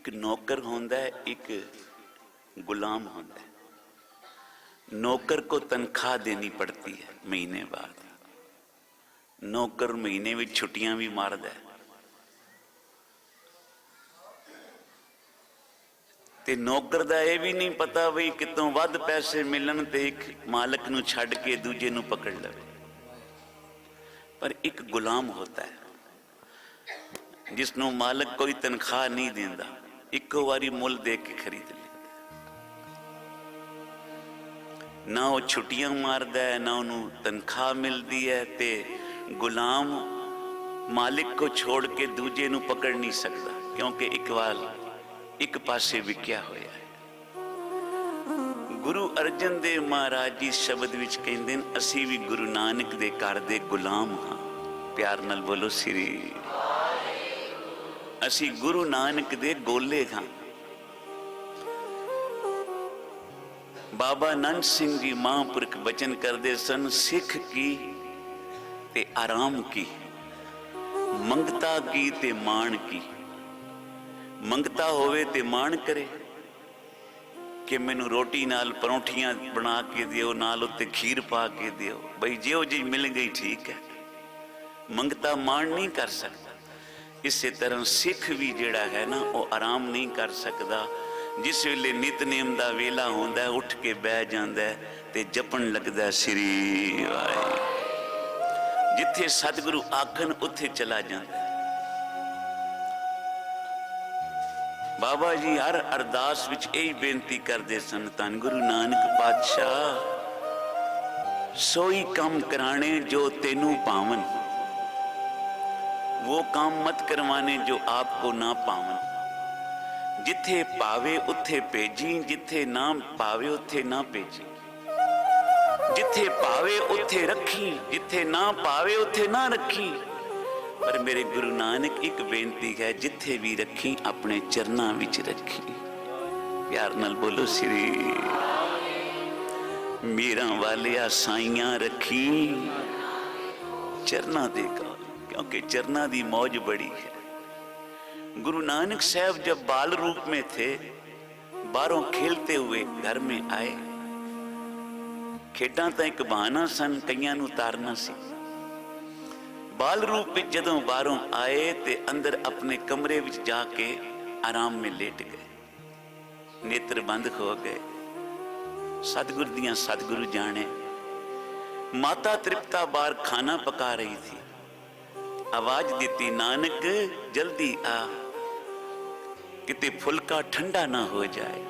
ਇੱਕ ਨੌਕਰ ਹੁੰਦਾ ਹੈ ਇੱਕ गुलाम होता है नौकर को तनख्वाह देनी पड़ती है महीने बाद नौकर महीने में छुट्टियां भी मारदा है ਤੇ ਨੌਕਰ ਦਾ ਇਹ ਵੀ ਨਹੀਂ ਪਤਾ ਵੀ ਕਿਤੋਂ ਵੱਧ ਪੈਸੇ ਮਿਲਣ ਤੇ ਇੱਕ ਮਾਲਕ ਨੂੰ ਛੱਡ ਕੇ ਦੂਜੇ ਨੂੰ ਪਕੜ ਲਵੇ ਪਰ ਇੱਕ ਗੁਲਾਮ ਹੁੰਦਾ ਹੈ ਜਿਸ ਨੂੰ ਮਾਲਕ ਕੋਈ ਤਨਖਾਹ ਨਹੀਂ ਦਿੰਦਾ ਇੱਕੋ ਵਾਰੀ ਮੁੱਲ ਦੇ ਕੇ ਖਰੀਦ ਲੈਂਦਾ ਨਾ ਉਹ ਛੁੱਟੀਆਂ ਮਾਰਦਾ ਹੈ, ਨਾ ਉਹਨੂੰ ਤਨਖਾਹ ਮਿਲਦੀ ਹੈ ਤੇ ਗੁਲਾਮ ਮਾਲਿਕ ਕੋ ਛੋੜ ਕੇ ਦੂਜੇ ਨੂੰ ਪਕੜ ਨਹੀਂ ਸਕਦਾ, ਕਿਉਂਕਿ ਇੱਕ ਵਾਰ ਇੱਕ ਪਾਸੇ ਵਿਕਿਆ ਹੋਇਆ ਹੈ। ਗੁਰੂ ਅਰਜਨ ਦੇਵ ਮਹਾਰਾਜ ਜੀ ਸ਼ਬਦ ਵਿੱਚ ਕਹਿੰਦੇ ਨੇ, ਅਸੀਂ ਵੀ ਗੁਰੂ ਨਾਨਕ ਦੇ ਘਰ ਦੇ ਗੁਲਾਮ ਹਾਂ। ਪਿਆਰ ਨਾਲ ਬੋਲੋ, ਸ੍ਰੀ ਅਸੀਂ ਗੁਰੂ ਨਾਨਕ ਦੇ ਗੋਲੇ ਹਾਂ। ਬਾਬਾ ਆਨੰਦ ਸਿੰਘ ਜੀ ਮਹਾਂਪੁਰਖ ਬਚਨ ਕਰਦੇ ਸਨ, ਸਿੱਖ ਕੀ ਤੇ ਆਰਾਮ ਕੀ? ਮੰਗਤਾ ਕੀ ਤੇ ਮਾਣ ਕੀ? ਮੰਗਤਾ ਹੋਵੇ ਤੇ ਮਾਣ ਕਰੇ। ਕਿ ਮੈਨੂੰ ਰੋਟੀ ਨਾਲ ਪਰੌਂਠੀਆਂ ਬਣਾ ਕੇ ਦਿਓ, ਨਾਲ ਉੱਤੇ ਖੀਰ ਪਾ ਕੇ ਦਿਓ। ਬਈ ਜੇ ਉਹ ਜੀ ਮਿਲ ਗਈ ਠੀਕ ਹੈ। ਮੰਗਤਾ ਮਾਣ ਨਹੀਂ ਕਰ ਸਕਦਾ। ਇਸੇ ਤਰ੍ਹਾਂ ਸਿੱਖ ਵੀ ਜਿਹੜਾ ਹੈ ਨਾ, ਉਹ ਆਰਾਮ ਨਹੀਂ ਕਰ ਸਕਦਾ। ਜਿਸ ਵੇਲੇ ਨਿਤਨੇਮ ਦਾ ਵੇਲਾ ਹੁੰਦਾ, ਉੱਠ ਕੇ ਬਹਿ ਜਾਂਦਾ ਤੇ ਜਪਣ ਲੱਗਦਾ ਸ੍ਰੀ ਵਾਹਿਗੁਰੂ। ਜਿੱਥੇ ਸਤਿਗੁਰੂ ਆਖਣ, ਉੱਥੇ ਚਲਾ ਜਾਂਦਾ ਬਾਬਾ ਜੀ ਹਰ ਅਰਦਾਸ ਵਿੱਚ ਇਹ ਬੇਨਤੀ ਕਰਦੇ ਸਨ, ਧੰਨ ਗੁਰੂ ਨਾਨਕ ਪਾਤਸ਼ਾਹ, ਸੋਈ ਕੰਮ ਕਰਾਣੇ ਜੋ ਤੈਨੂੰ ਪਾਵਨ। वो काम मत करवाने जो आपको ना पावन जिथे पावे उथे भेजी जिथे ना पावे उथे ना भेजी जिथे पावे उथे रखी जिथे ना पावे उथे ना रखी ਪਰ ਮੇਰੇ ਗੁਰੂ ਨਾਨਕ ਇੱਕ ਬੇਨਤੀ ਹੈ ਜਿੱਥੇ ਵੀ ਰੱਖੀ ਆਪਣੇ ਚਰਨਾਂ ਵਿੱਚ ਰੱਖੀ ਪਿਆਰ ਨਾਲ ਬੋਲੋ ਸ੍ਰੀ ਮੀਰਾਂ ਵਾਲਿਆ ਸਾਈਆਂ ਰੱਖੀ ਚਰਨਾਂ ਦੇ ਕੋਲ क्योंकि चरना दी मौज बड़ी है गुरु नानक साहब जब बाल रूप में थे बाहरों खेलते हुए घर में आए ਖੇਡਾਂ ਤਾਂ ਇੱਕ ਬਹਾਨਾ ਸਨ ਕਈਆਂ ਨੂੰ ਤਾਰਨਾ ਸੀ ਬਾਲ ਰੂਪ ਵਿੱਚ ਜਦੋਂ ਬਾਹਰੋਂ ਆਏ ਤੇ ਅੰਦਰ ਆਪਣੇ ਕਮਰੇ ਵਿੱਚ ਜਾ ਕੇ ਆਰਾਮ ਵਿੱਚ ਲੇਟ ਗਏ ਨੇਤਰ ਬੰਦ ਹੋ ਗਏ ਸਤਿਗੁਰ ਦੀਆਂ ਸਤਿਗੁਰੂ ਜਾਣੇ ਮਾਤਾ ਤ੍ਰਿਪਤਾ ਬਾਹਰ ਖਾਣਾ ਪਕਾ ਰਹੀ ਥੀ ਆਵਾਜ਼ ਦਿੱਤੀ ਨਾਨਕ ਜਲਦੀ ਆ ਕਿਤੇ ਫੁਲਕਾ ਠੰਡਾ ਨਾ ਹੋ ਜਾਏ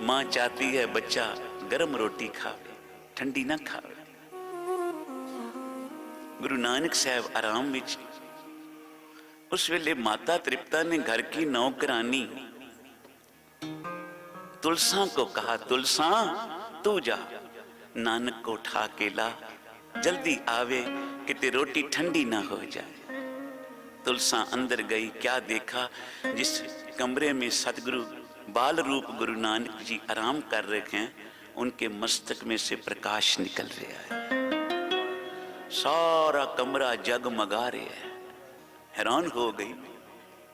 ਮਾਂ ਚਾਹਤੀ ਹੈ ਬੱਚਾ ਗਰਮ ਰੋਟੀ ਖਾਵੇ ਠੰਡੀ ਨਾ ਖਾਵੇ ਗੁਰੂ ਨਾਨਕ ਸਾਹਿਬ ਆਰਾਮ ਵਿੱਚ उस वेले माता तृप्ता ने घर की नौकरानी तुलसा को कहा तुलसा तू जा नानक को उठा के ला जल्दी आवे किते रोटी ठंडी ना हो जाए तुलसा अंदर गई, क्या देखा? जिस कमरे में सतगुरु बाल रूप गुरु नानक जी आराम कर रहे हैं, उनके मस्तक में से प्रकाश निकल रहा है। सारा कमरा जगमगा रहा है। हैरान हो गई,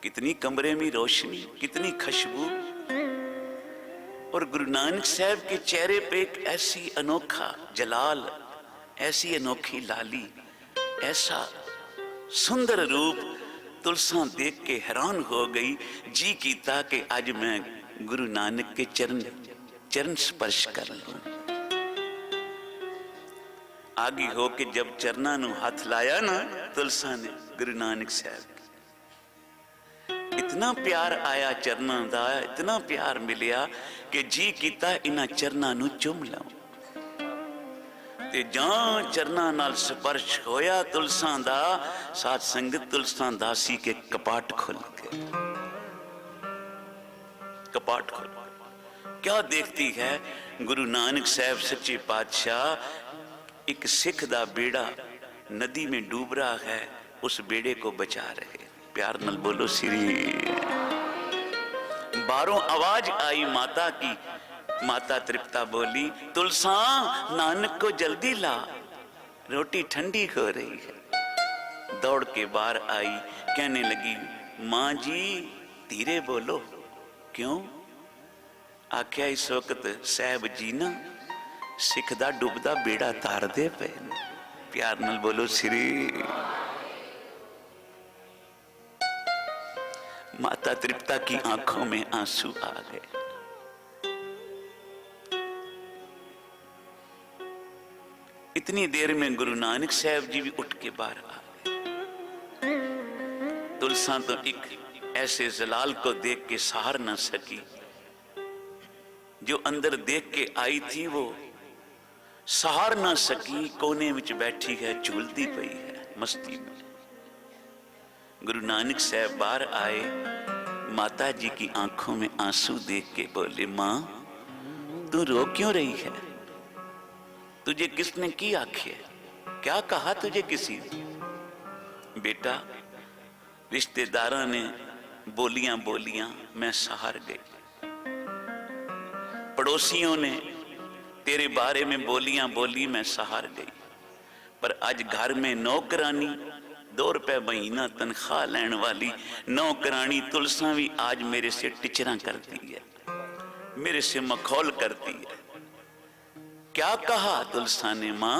कितनी कमरे में रोशनी, कितनी खुशबू। और गुरु नानक साहब के चेहरे पे एक ऐसी अनोखा जलाल, ऐसी अनोखी लाली, ऐसा सुंदर रूप ਤੁਲਸਾਂ ਦੇਖ ਕੇ ਹੈਰਾਨ ਹੋ ਗਈ, ਜੀ ਕੀਤਾ ਕਿ ਅੱਜ ਮੈਂ ਗੁਰੂ ਨਾਨਕ ਦੇ ਚਰਨ ਚਰਨ ਸਪਰਸ਼ ਕਰ ਲਵਾਂ ਆਗੀ ਹੋ ਕੇ ਜਦ ਚਰਨਾਂ ਨੂੰ ਹੱਥ ਲਾਇਆ ਨਾ, ਤੁਲਸਾਂ ਨੇ ਗੁਰੂ ਨਾਨਕ ਸਾਹਿਬ ਇਤਨਾ ਪਿਆਰ ਆਇਆ ਚਰਨਾਂ ਦਾ, ਇਤਨਾ ਪਿਆਰ ਮਿਲਿਆ ਕਿ ਜੀ ਕੀਤਾ ਇਹਨਾਂ ਚਰਨਾਂ ਨੂੰ ਚੁੰਮ ਲਵਾਂ ਤੇ ਜਾਂ ਚਰਨਾਂ ਨਾਲ ਸਪਰਸ਼ ਹੋਇਆ ਤੁਲਸਾਂ ਦਾ ਸਾਧ ਸੰਗਤ ਤੁਲਸਾਂ ਦਾਸੀ ਕੇ ਕਪਾਟ ਖੁੱਲ ਗਏ ਕਪਾਟ ਖੁੱਲ क्या देखती है गुरु नानक साहब सच्चे पातशाह एक सिख दा बेड़ा नदी में डूब रहा है उस बेड़े को बचा रहे प्यार नल बोलो श्री बारों आवाज आई माता की माता तृप्ता बोली, तुलसा, नानक को जल्दी ला। रोटी ठंडी हो रही है। दौड़ के बाहर आई, कहने लगी, माँ जी, धीरे बोलो। क्यों? आख्या, इस वक्त साहब जी ना, सिखदा डूबदा बेड़ा तार दे पे प्यार नल बोलो श्री माता तृप्ता की आँखों में आँसू आ गए। इतनी देर में गुरु नानक साहब जी भी उठ के बाहर आ गए। तुलसा तो एक ऐसे जलाल को देख के सहार ना सकी। जो अंदर देख के आई थी वो सहार ना सकी, कोने में बैठी है, झूलती पई है, मस्ती में। गुरु नानक साहब बाहर आए, माता जी की आँखों में आँसू देख के बोले, माँ, तू रो क्यों रही है? तुझे किसने की आखे क्या कहा तुझे किसी ने बेटा रिश्तेदारों ने बोलियां बोलियां मैं सहार गई पड़ोसियों ने तेरे बारे में बोलियां बोली मैं सहार गई पर आज घर में नौकरानी दो रुपए महीना तनख्वाह लैन वाली नौकरानी तुलसा भी आज मेरे से टिचरा करती है मेरे से मखौल करती है क्या कहा तुलसा ने मां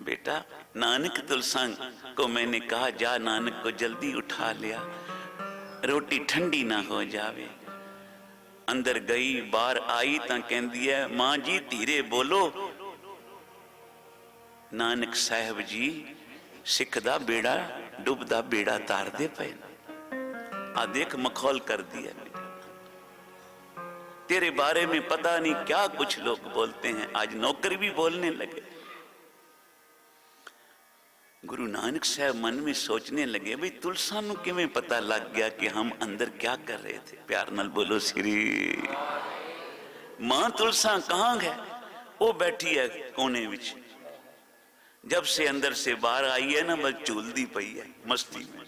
बेटा नानक तुलसा को मैंने कहा जा नानक को जल्दी उठा लिया रोटी ठंडी ना हो जावे अंदर गई बाहर आई ਤਾਂ ਕਹਿੰਦੀ ਹੈ ਮਾਂ ਜੀ ਧੀਰੇ ਬੋਲੋ ਨਾਨਕ ਸਾਹਿਬ ਜੀ ਸਿੱਖ ਦਾ ਬੇੜਾ ਡੁੱਬਦਾ ਬੇੜਾ ਤਾਰਦੇ ਪਏ ਆ ਦੇਖ ਮਖੌਲ ਕਰਦੀ ਹੈ तेरे बारे में पता नहीं क्या कुछ लोग बोलते हैं। आज नौकर भी बोलने लगे। गुरु नानक साहब मन में सोचने लगे, भाई तुलसा नु किवें पता लग गया कि हम अंदर क्या कर रहे थे? प्यार नाल बोलो श्री माँ तुलसा कहाँ है वो बैठी है कोने विच। जब से अंदर से बाहर आई है ना, बस झूलती पई है, मस्ती में।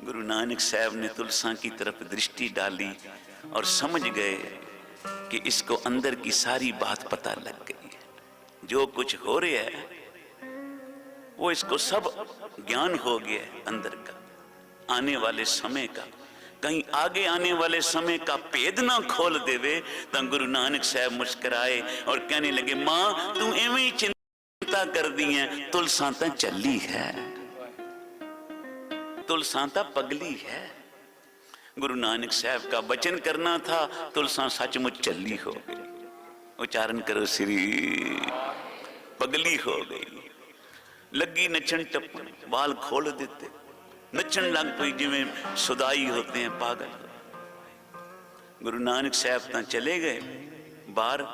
गुरु नानक साहब ने तुलसा की तरफ़ दृष्टि डाली। और समझ गए कि इसको अंदर की सारी बात पता लग गई है। जो कुछ हो रहा है, वो इसको सब ज्ञान हो गया है अंदर का। आने वाले समय का, कहीं आगे आने वाले समय का भेद ना खोल देवे तो गुरु नानक साहब मुस्कुराए और कहने लगे, माँ, तू एवं ही चिंता कर दी है तुलसा तो चली है। तुलसा तो पगली है। गुरु नानक साहब का वचन करना था तुलसा सचमुच चली हो गई उच्चारण करो श्री पगली हो गई ਲੱਗੀ ਨੱਚਣ ਟੱਪਣ ਵਾਲ ਖੋਲ ਦਿੱਤੇ ਨੱਚਣ ਲੱਗ ਪਈ ਜਿਵੇਂ ਸੁਦਾਈ ਹੁੰਦੇ हैं पागल गुरु नानक साहब ਤਾਂ ਚਲੇ ਗਏ ਬਾਹਰ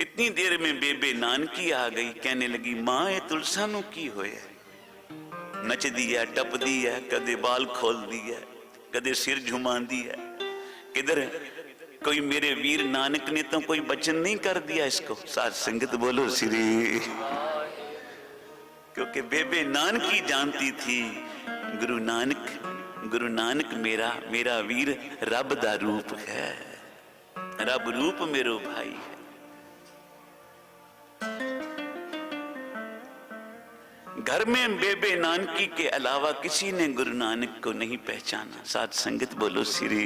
इतनी देर में बेबे नानकी आ गई कहने लगी मां ਇਹ ਤੁਲਸਾ ਨੂੰ ਕੀ ਹੋਇਆ ਨੱਚਦੀ ਹੈ ਟੱਪਦੀ ਹੈ ਕਦੇ ਵਾਲ ਖੋਲਦੀ ਹੈ ਕਦੇ ਸਿਰ ਝੁਮਾਉਂਦੀ ਹੈ किधर कोई मेरे वीर नानक ने तो कोई वचन नहीं कर दिया इसको साथ संगत बोलो श्री क्योंकि बेबे नानकी जानती थी गुरु नानक गुरु नानक मेरा मेरा वीर रब दा रूप है रब रूप मेरो भाई है घर में बेबे नानकी के अलावा किसी ने गुरु नानक को नहीं पहचाना साथ संगत बोलो श्री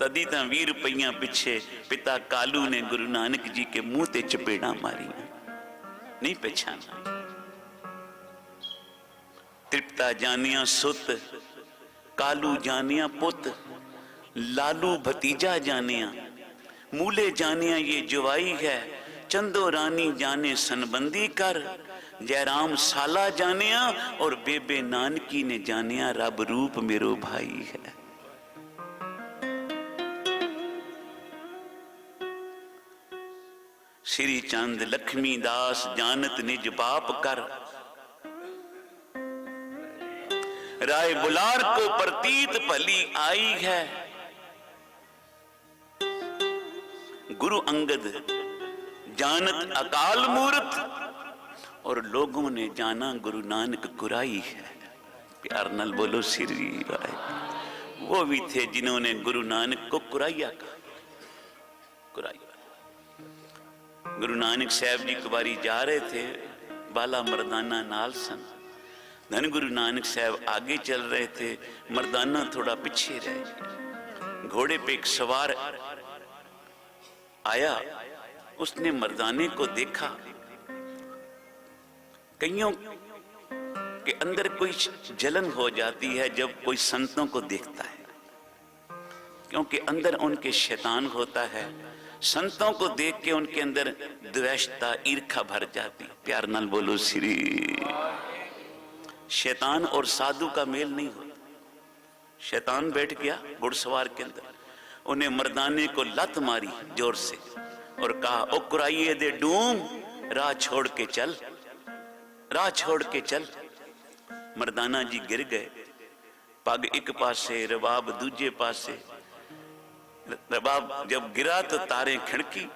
तदी ਤਾਂ 20 ਰੁਪਈਆਂ ਪਿੱਛੇ ਪਿਤਾ ਕਾਲੂ ਨੇ ਗੁਰੂ ਨਾਨਕ ਜੀ ਕੇ ਮੂੰਹ ਤੇ ਚਪੇੜਾਂ ਮਾਰੀਆਂ नहीं पहचाना तृप्ता जानिया सुत कालू जानिया पुत लालू भतीजा जानिया मूले जानिया ये जुवाई है चंदो रानी जाने सनबंदी कर। जयराम साला जानिया और बेबे नानकी ने जानिया रब रूप मेरो भाई है। श्री चंद लक्ष्मी दास जानत निज बाप कर। राय बुलार को प्रतीत भली आई है। गुरु अंगद जानत अकाल मूर्त। और लोगों ने जाना गुरु नानक गुराई है। प्यार नल बोलो श्री राय। वो भी थे जिन्होंने गुरु नानक को कुराइया कहा। कुराइया। गुरु नानक साहब जी कुबारी जा रहे थे, बाला मर्दाना नाल सन। धन गुरु नानक साहब आगे चल रहे थे, मर्दाना थोड़ा पीछे रहे। घोड़े पे एक सवार आया। उसने मर्दाने को देखा। कईयों के अंदर कोई जलन हो जाती है जब कोई संतों को देखता है। क्योंकि अंदर उनके शैतान होता है। संतों को देख के उनके अंदर द्वेषता, ईर्खा भर जाती। प्यार नाल बोलो श्री शैतान और साधु का मेल नहीं होता। शैतान बैठ गया घुड़सवार के अंदर। उन्हें मर्दाने को लत मारी ज़ोर से। और कहा, ओ कुराइये दे डूम, राह छोड़ के चल, राह छोड़ के चल। मर्दाना जी गिर गए। पग एक पासे, रबाब दूजे पासे। रबाब जब गिरा तो तारे खिड़की।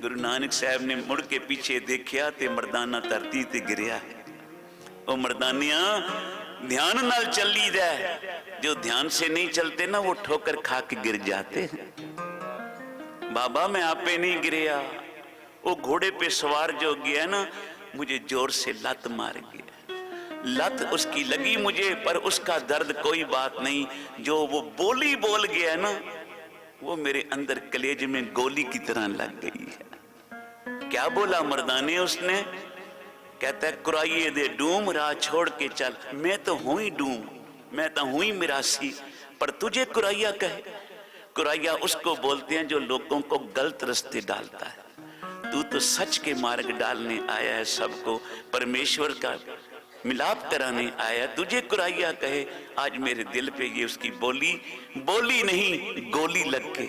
गुरु नानक साहब ने मुड़ के पीछे देखिया ते मर्दाना धरती ते गिरया। ओ मर्दानिया, ध्यान नाल चली दे जो ध्यान से नहीं चलते ना, वो ठोकर खा के गिर जाते हैं। बाबा, मैं आपे नहीं गिरया। वो घोड़े पे सवार जो गया ना, मुझे ज़ोर से लत मार गया। लत उसकी लगी मुझे, पर उसका दर्द कोई बात नहीं। जो वो बोली बोल गया ना, वो मेरे अंदर कलेज में गोली की तरह लग गई है। क्या बोला मर्दाने उसने? कहता है, कुराइए दे डूम, राह छोड़ के चल। मैं तो हूँ ही डूम, मैं तो हूँ ही मिरासी, पर तुझे कुराइया कहे कुराइया उसको बोलते हैं जो लोगों को गलत रास्ते डालता है। तू तो सच के मार्ग डालने आया है सबको, परमेश्वर का मिलाप कराने आया तुझे कुराइया कहे, आज मेरे दिल पे ये उसकी बोली बोली नहीं, गोली लग के,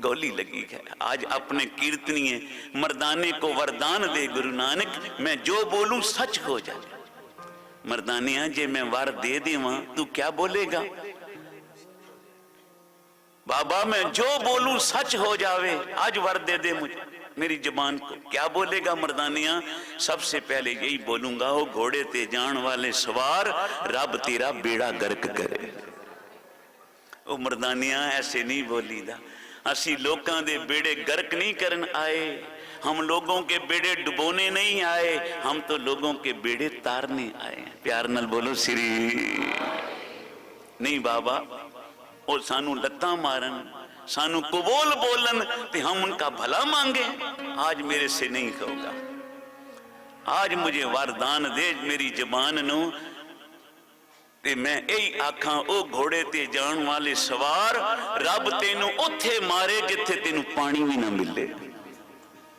गोली लगी है। आज अपने कीर्तनीय मर्दाने को वरदान दे गुरु नानक, मैं जो बोलूँ सच हो जाए। मर्दानिया जे मैं वार दे देवा, तू क्या बोलेगा? बाबा मैं जो बोलूं सच हो जावे आज वर दे दे मुझे मेरी जबान को क्या बोलेगा मर्दानिया सबसे पहले यही बोलूंगा वो घोड़े ते जान वाले सवार रब तेरा बेड़ा गर्क करे ਉਹ ਮਰਦਾਨੀਆਂ ਐਸੇ नहीं बोलीदा ਅਸੀਂ ਲੋਕਾਂ ਦੇ ਬੇੜੇ ਗਰਕ नहीं करन आए हम लोगों के बेड़े डुबोने नहीं आए हम तो लोगों के बेड़े तारने आए हैं प्यार नाल बोलो श्री नहीं बाबा ਉਹ ਸਾਨੂੰ ਲੱਤਾਂ ਮਾਰਨ ਸਾਨੂੰ ਕਬੂਲ ਬੋਲਣ ਤੇ हम उनका भला मांगे आज मेरे से नहीं होगा आज मुझे वरदान दे मेरी जबान ਨੂੰ ਤੇ ਮੈਂ ਇਹੀ ਆਖਾਂ ਉਹ ਘੋੜੇ ਤੇ ਜਾਣ ਵਾਲੇ ਸਵਾਰ ਰੱਬ ਤੈਨੂੰ ਉੱਥੇ ਮਾਰੇ ਜਿੱਥੇ ਤੈਨੂੰ ਪਾਣੀ ਵੀ ਨਾ ਮਿਲੇ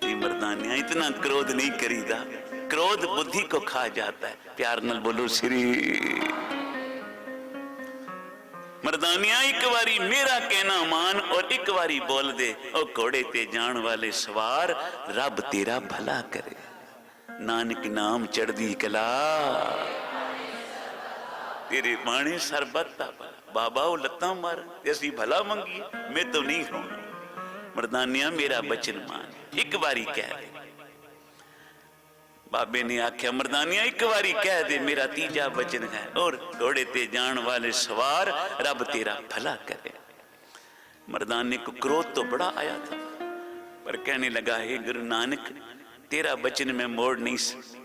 ਇਹ ਮਰਦਾਨਿਆ ਇਤਨਾ ਕ੍ਰੋਧ ਨਹੀਂ ਕਰੀਦਾ ਕ੍ਰੋਧ ਬੁੱਧੀ ਕੋ ਖਾ ਜਾਤਾ ਹੈ ਪਿਆਰ ਨਾਲ ਬੋਲੋ ਸ੍ਰੀ ਮਰਦਾਨੀਆਂ ਇੱਕ ਵਾਰੀ ਮੇਰਾ ਕਹਿਣਾ ਮਾਨ ਔਰ ਇੱਕ ਵਾਰੀ ਬੋਲ ਦੇ, ਉਹ ਘੋੜੇ ਤੇ ਜਾਣ ਵਾਲੇ ਸਵਾਰ, ਰੱਬ ਤੇਰਾ ਭਲਾ ਕਰੇ। ਨਾਨਕ ਨਾਮ ਚੜਦੀ ਕਲਾ। ਤੇਰੇ ਬਾਣੇ ਸਰਬਤ ਦਾ ਬਾਬਾ, ਉਹ ਲੱਤਾਂ ਮਾਰ ਤੇ ਅਸੀਂ ਭਲਾ ਮੰਗੀ ਮੈਂ ਤਾਂ ਨਹੀਂ ਹੋਣਾ। ਮਰਦਾਨੀਆਂ, ਮੇਰਾ ਬਚਨ ਮਾਨ। ਇੱਕ ਵਾਰੀ ਕਹਿ ਦੇ। ਬਾਬੇ ਨੇ ਆਖਿਆ ਮਰਦਾਨੀਆਂ ਇੱਕ ਵਾਰੀ ਕਹਿ ਦੇ ਮੇਰਾ ਤੀਜਾ ਬਚਨ ਹੈ ਔਰ ਘੋੜੇ ਤੇ ਜਾਣ ਵਾਲੇ ਸਵਾਰ ਰੱਬ ਤੇਰਾ ਭਲਾ करे मर्दाने को क्रोध तो बड़ा आया था पर कहने लगा हे गुरु नानक तेरा बचन मैं मोड़ नहीं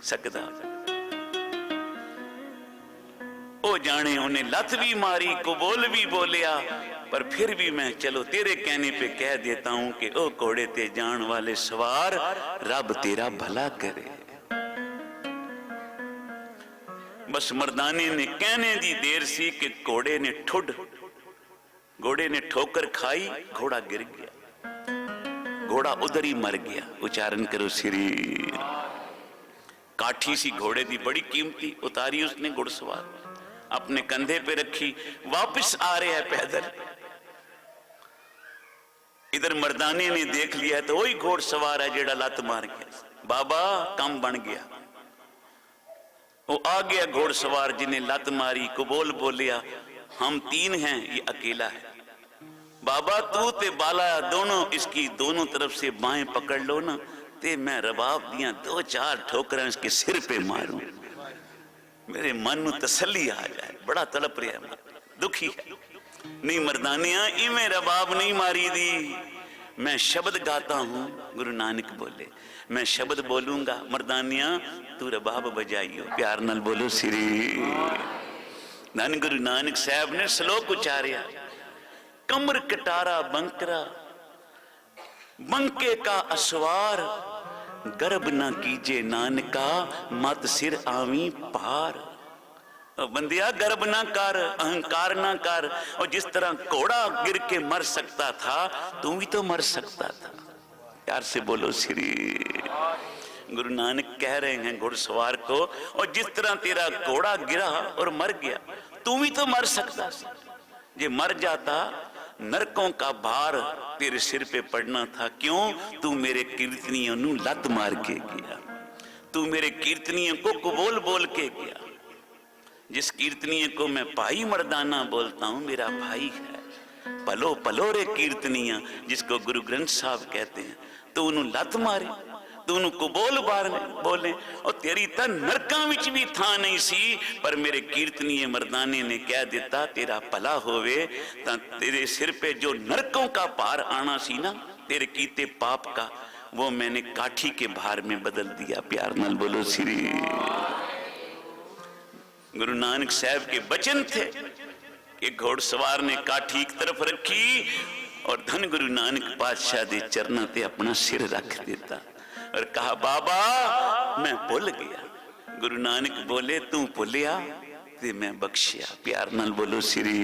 सकता ओ जाने उन्हें लत भी मारी कबूल भी बोलिया पर फिर भी मैं चलो तेरे कहने पे कह देता हूं कि ओ घोड़े ते जान वाले सवार रब तेरा भला करे बस मर्दाने ने कहने दी देर सी कि घोड़े ने ठुड। घोड़े ने ठोकर खाई, घोड़ा गिर गया। घोड़ा उधर ही मर गया। उच्चारण करो श्री काठी सी घोड़े दी बड़ी कीमती, उतारी उसने घुड़सवार अपने कंधे पे रखी, वापस आ रहे हैं पैदल। इधर मर्दाने ने देख लिया तो वही घोड़सवार है, जेड़ा लत मार गया। बाबा, काम बन गया। वो आ गया घोड़सवार जिन्हें लत मारी, कबोल बोलिया, हम तीन हैं, ये अकेला है। बाबा, तू ते बाला, दोनों इसकी दोनों तरफ़ से बाएँ पकड़ लो ना, ते मैं रबाब दिया दो चार ठोकर इसके सिर पे मारू। मेरे मन में तसली आ जाए, बड़ा तड़प रहा है, दुखी है। नहीं मरदानिया, इवें रबाब नहीं मारी दी। मैं शब्द गाता हूं गुरु नानक बोले मैं शब्द बोलूंगा मर्दानिया तू रबाब बजाइयो प्यार नाल बोलो श्री धन गुरु नानक साहब ने श्लोक उचारिया कमर कटारा बंकरा बंके का असवार गर्भ न कीजे नानका मत सिर आवी पार तो बंदिया, गर्भ ना कर, अहंकार ना कर। और जिस तरह घोड़ा गिर के मर सकता था, तू भी तो मर सकता था। यार से बोलो, श्री। गुरु नानक कह रहे हैं घुड़सवार को, और जिस तरह तेरा घोड़ा गिरा और मर गया, तू भी तो मर सकता ये मर जाता, नरकों का भार तेरे सिर पे पड़ना था। क्यों? तू मेरे कीर्तनियों लत मार के गया। तू मेरे कीर्तनियों को कबोल बोल के गया। जिस कीर्तनीय को मैं भाई मर्दाना बोलता हूं मेरा भाई है पलो पलो रे कीर्तनिया जिसको गुरु ग्रंथ साहब कहते हैं तो उन्होंने लत मारे ਤੂੰ ਉਹਨੂੰ ਕਬੂਲ ਬਾਰਨੇ ਬੋਲੇ ਉਹ ਤੇਰੀ ਤਾਂ ਨਰਕਾਂ ਵਿੱਚ ਵੀ ਥਾਂ ਨਹੀਂ ਸੀ ਪਰ ਮੇਰੇ ਕੀਰਤਨੀਏ ਮਰਦਾਨੇ ਨੇ ਕਹਿ ਦਿੱਤਾ ਤੇਰਾ ਭਲਾ ਹੋਵੇ ਤਾਂ ਤੇਰੇ ਸਿਰ पे जो नरकों का भार आना सी ना तेरे कीते पाप का वो मैंने काठी के भार में बदल दिया प्यार नाल बोलो श्री गुरु नानक साहब के वचन थे कि घोड़सवार ने काठी एक तरफ रखी और धन गुरु नानक पातशाह दे चरणों ते अपना सिर रख देता और कहा बाबा मैं भुल गया गुरु नानक बोले तू भुलिया ते मैं बख्शिया प्यार नाल बोलो श्री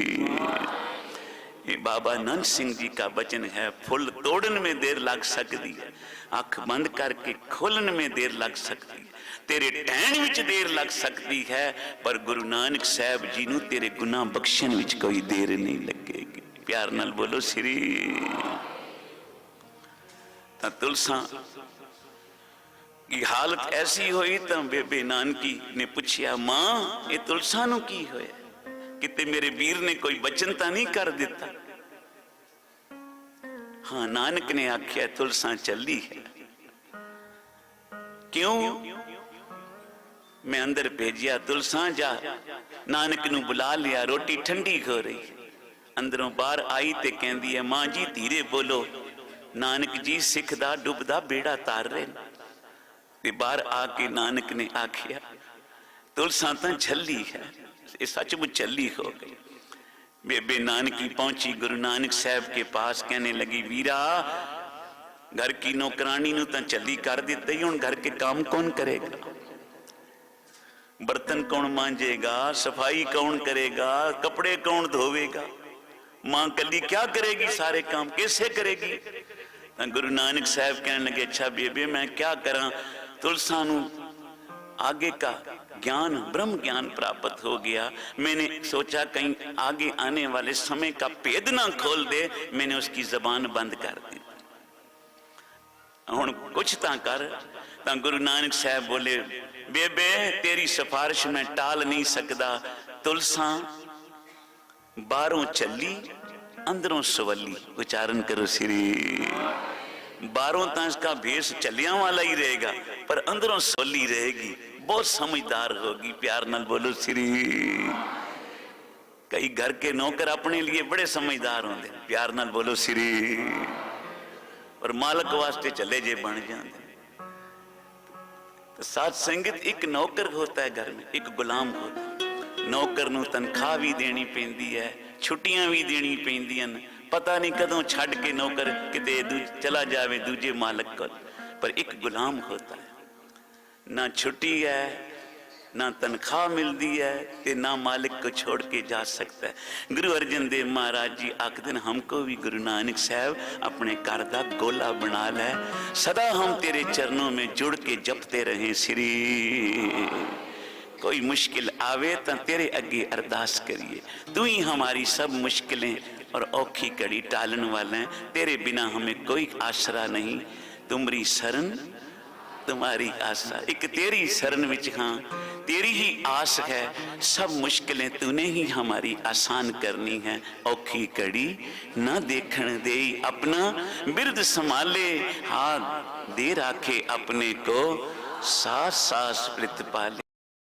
ये बाबा नंद सिंह जी का वचन है फुल तोड़न में देर लग सकती है ਅੱਖ ਬੰਦ ਕਰਕੇ ਖੋਲਣ ਮੇ ਦੇਰ ਲੱਗ ਸਕਦੀ ਹੈ। ਤੇਰੇ ਟਹਿਣ ਵਿੱਚ ਦੇਰ ਲੱਗ ਸਕਦੀ ਹੈ, ਪਰ ਗੁਰੂ ਨਾਨਕ ਸਾਹਿਬ ਜੀ ਨੂੰ ਤੇਰੇ ਗੁਨਾਹ ਬਖਸ਼ਣ ਵਿੱਚ ਕੋਈ ਦੇਰ ਨਹੀਂ ਲੱਗੇਗੀ। ਪਿਆਰ ਨਾਲ ਬੋਲੋ, ਸ੍ਰੀ ਤਾਂ ਤੁਲਸਾ, ਕੀ ਹਾਲਤ ਐਸੀ ਹੋਈ ਤਾਂ ਬੇਬੇ ਨਾਨਕੀ ਨੇ ਪੁੱਛਿਆ, ਮਾਂ, ਇਹ ਤੁਲਸਾ ਨੂੰ ਕੀ ਹੋਇਆ? ਕਿਤੇ ਮੇਰੇ ਵੀਰ ਨੇ ਕੋਈ ਬਚਨ ਤਾਂ ਨਹੀਂ ਕਰ ਦਿੱਤਾ? ਹਾਂ, ਨਾਨਕ ਨੇ ਆਖਿਆ, ਤੁਲਸਾਂ ਚੱਲੀ ਹੈ। ਕਿਉਂ? ਮੈਂ ਅੰਦਰ ਭੇਜਿਆ, ਤੁਲਸਾਂ ਜਾ। ਨਾਨਕ ਨੂੰ ਬੁਲਾ ਲਿਆ, ਰੋਟੀ ਠੰਡੀ ਹੋ ਰਹੀ ਅੰਦਰੋਂ ਬਾਹਰ ਆਈ ਤੇ ਕਹਿੰਦੀ ਹੈ, ਮਾਂ ਜੀ, ਧੀਰੇ ਬੋਲੋ। ਨਾਨਕ ਜੀ ਸਿੱਖ ਦਾ ਡੁੱਬਦਾ ਬੇੜਾ ਤਾਰ ਰਹੇ ਨੇ। ਤੇ ਬਾਹਰ ਆ ਕੇ ਨਾਨਕ ਨੇ ਆਖਿਆ, ਤੁਲਸਾਂ ਤਾਂ ਛੱਲੀ ਹੈ, ਇਹ ਸੱਚਮੁੱਚ ਛੱਲੀ ਹੋ ਗਈ। बेबे नानकी पहुंची गुरु नानक साहब के पास कहने लगी वीरा घर की नौकरानी नु तो चली कर दिता ही हूँ घर के काम कौन करेगा बर्तन कौन मांजेगा सफाई कौन करेगा कपड़े कौन धोवेगा मां कली क्या करेगी सारे काम कैसे करेगी गुरु नानक साहब कहने लगे अच्छा बेबे मैं क्या करा तुलसा आगे का ज्ञान, ब्रह्म ज्ञान प्राप्त हो गया। मैंने सोचा, कहीं आगे आने वाले समय का पेद ना खोल दे, मैंने उसकी जबान बंद कर दी। ਹੁਣ ਕੁਛ ਤਾਂ ਕਰ ਤਾਂ ਗੁਰੂ ਨਾਨਕ ਸਾਹਿਬ ਬੋਲੇ ਬੇਬੇ ਤੇਰੀ ਸਿਫਾਰਿਸ਼ ਮੈਂ ਟਾਲ ਨਹੀਂ ਸਕਦਾ ਤੁਲਸਾਂ ਬਾਹਰੋਂ ਚੱਲੀ ਅੰਦਰੋਂ ਸਵੱਲੀ ਉਚਾਰਨ ਕਰੋ ਸ੍ਰੀ ਬਾਹਰੋਂ ਤਾਂ ਇਸ ਦਾ ਭੇਸ ਚੱਲਿਆਂ ਵਾਲਾ ਹੀ ਰਹੇਗਾ ਪਰ ਅੰਦਰੋਂ ਸਵੱਲੀ ਰਹੇਗੀ बहुत समझदार होगी प्यार नाल बोलो श्री कई घर के नौकर अपने लिए बड़े समझदार होंगे प्यार नाल बोलो श्री और मालक वास्ते चले जे बन जाते तो साथ संगत एक नौकर होता है घर में एक गुलाम होता है नौकर ਨੂੰ ਤਨਖਾਹ ਵੀ ਦੇਣੀ ਪੈਂਦੀ ਹੈ ਛੁੱਟੀਆਂ ਵੀ ਦੇਣੀ ਪੈਂਦੀਆਂ ਨੇ ਪਤਾ ਨਹੀਂ ਕਦੋਂ ਛੱਡ ਕੇ ਨੌਕਰ ਕਿਤੇ ਦੂ ਚਲਾ ਜਾਵੇ ਦੂਜੇ ਮਾਲਕ ਕੋਲ ਪਰ ਇੱਕ ਗੁਲਾਮ ਹੋਤਾ ਹੈ ना छुट्टी है, ना तनख्वाह मिलती है ते ना मालिक को छोड़ के जा सकता है। गुरु अर्जन देव महाराज जी आखद हमको भी गुरु नानक साहब अपने घर का गोला बना लै। सदा हम तेरे चरणों में जुड़ के जपते रहे श्री। कोई मुश्किल आवे तो तेरे अगे अरदास करिए। तू ही हमारी सब मुश्किलें और औखी कड़ी टालन वाले तेरे बिना हमें कोई आसरा नहीं। तुमरी शरण तुम्हारी आशा एक तेरी शरण विच हाँ तेरी ही आस है सब मुश्किलें तूने ही हमारी आसान करनी है औखी कड़ी न देखण दे अपना बिरद संभाले हाथ दे राखे अपने को सास सास प्रित पाले